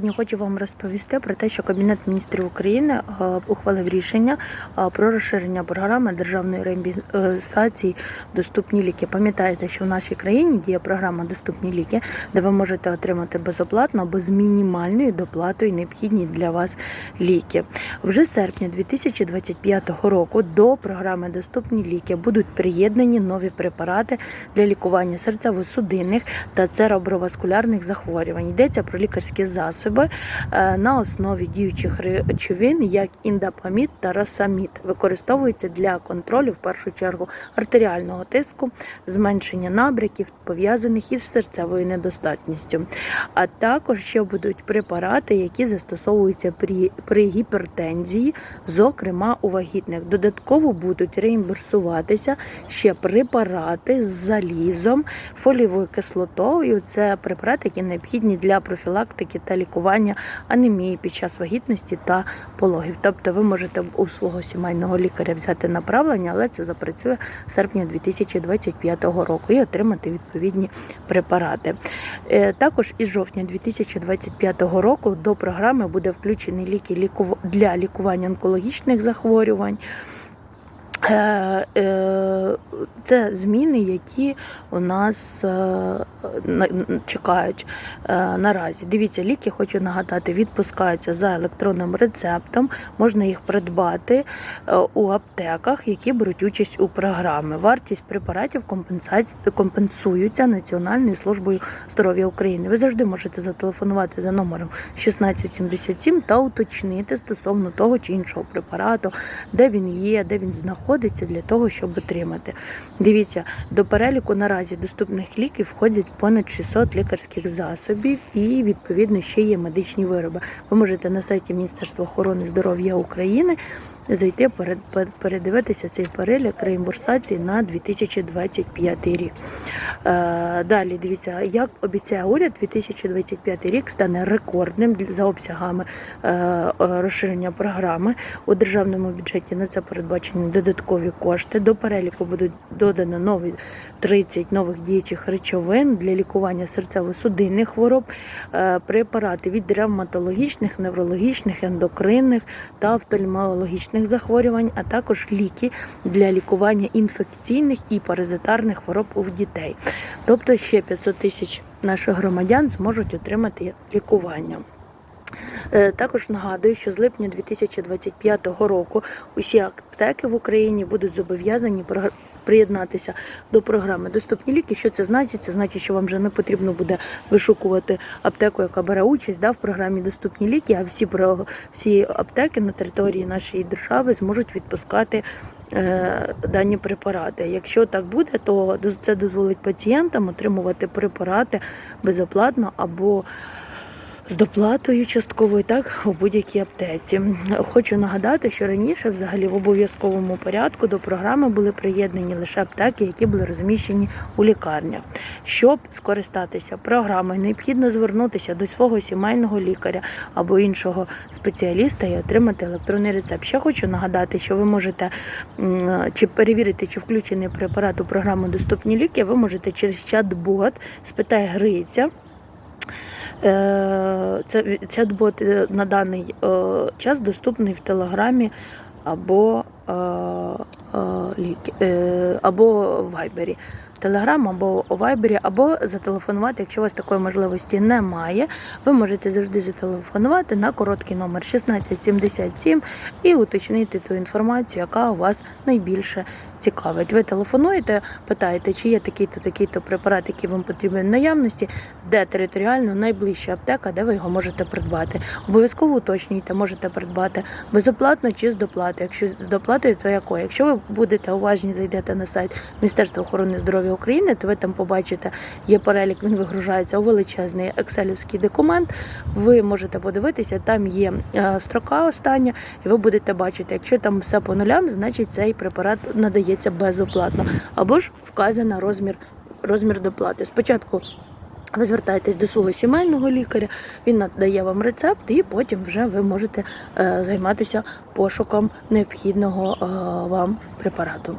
Сьогодні хочу вам розповісти про те, що Кабінет міністрів України е, ухвалив рішення е, про розширення програми державної реабілітації Доступні ліки. Пам'ятаєте, що в нашій країні діє програма Доступні ліки, де ви можете отримати безоплатно або з мінімальною доплатою необхідні для вас ліки. Вже з серпня 2025 року до програми Доступні ліки будуть приєднані нові препарати для лікування серцево-судинних та цереброваскулярних захворювань. Йдеться про лікарські засоби е, на основі діючих речовин, як індапамід та росамід, використовуються для контролю в першу чергу артеріального тиску, зменшення набряків, пов'язаних із серцевою недостатністю. А також ще будуть препарати, які застосовуються при, при гіпертензії, зокрема у вагітних. Додатково будуть реімбурсуватися ще препарати з залізом, фолієвою кислотою. Це препарати, які необхідні для профілактики та лікування анемії під час вагітності та пологів. Тобто ви можете у свого сімейного лікаря взяти направлення, але це запрацює з серпня 2025 року і отримати відповідні препарати. Е, Також із жовтня 2025 року до програми буде включені ліки для лікування онкологічних захворювань. Це зміни, які у нас е, чекають е, наразі. Дивіться, ліки, хочу нагадати, відпускаються за електронним рецептом. Можна їх придбати е, у аптеках, які беруть участь у програмі. Вартість препаратів компенсуються Національною службою здоров'я України. Ви завжди можете зателефонувати за номером 1677 та уточнити стосовно того чи іншого препарату, де він є, де він знаходиться для того, щоб отримати. Дивіться, до переліку наразі доступних ліків входять понад 600 лікарських засобів і відповідно ще є медичні вироби. Ви можете на сайті Міністерства охорони здоров'я України зайти перед- пер- передивитися цей перелік реімбурсації на 2025 рік. Е, Далі дивіться, як обіцяє уряд, 2025 рік стане рекордним за обсягами е, е, розширення програми. У державному бюджеті на це передбачені додаткові кошти. До переліку будуть додано нові 30 нових діючих речовин для лікування серцево-судинних хвороб, препарати від ревматологічних, неврологічних, ендокринних та офтальмологічних захворювань, а також ліки для лікування інфекційних і паразитарних хвороб у дітей. Тобто ще 500 тисяч наших громадян зможуть отримати лікування. Е, Також нагадую, що з липня 2025 року усі аптеки в Україні будуть зобов'язані приєднатися до програми Доступні ліки. Що це значить? Це значить, що вам вже не потрібно буде вишукувати аптеку, яка бере участь да, в програмі Доступні ліки, а всі всі аптеки на території нашої держави зможуть відпускати е, дані препарати. Якщо так буде, то це дозволить пацієнтам отримувати препарати безоплатно або з доплатою частковою, так у будь-якій аптеці. Хочу нагадати, що раніше, взагалі, в обов'язковому порядку до програми були приєднані лише аптеки, які були розміщені у лікарнях. Щоб скористатися програмою, необхідно звернутися до свого сімейного лікаря або іншого спеціаліста і отримати електронний рецепт. Ще хочу нагадати, що ви можете чи перевірити, чи включений препарат у програму Доступні ліки. Ви можете через чат-бот спитай Гриця. Е, Це чат-бот е, на даний е, час доступний в Телеграмі або, або в Вайбері. Телеграм або у Вайбері, або зателефонувати, якщо у вас такої можливості немає. Ви можете завжди зателефонувати на короткий номер 1677 і уточнити ту інформацію, яка у вас найбільше цікавить. Ви телефонуєте, питаєте, чи є такий-то такий-то препарат, який вам потрібен в наявності, де територіально найближча аптека, де ви його можете придбати. Обов'язково уточнюйте, можете придбати безоплатно чи з доплатою. Якщо з доплатою, то якою? Якщо ви будете уважні, зайдете на сайт Міністерства охорони здоров'я України, то ви там побачите, є перелік, він вигружається у величезний екселівський документ. Ви можете подивитися, там є е, строка остання, і ви будете бачити, якщо там все по нулям, значить цей препарат надається безоплатно. Або ж вказано розмір, розмір доплати. Спочатку ви звертаєтесь до свого сімейного лікаря, він надає вам рецепт, і потім вже ви можете е, займатися пошуком необхідного е, вам препарату.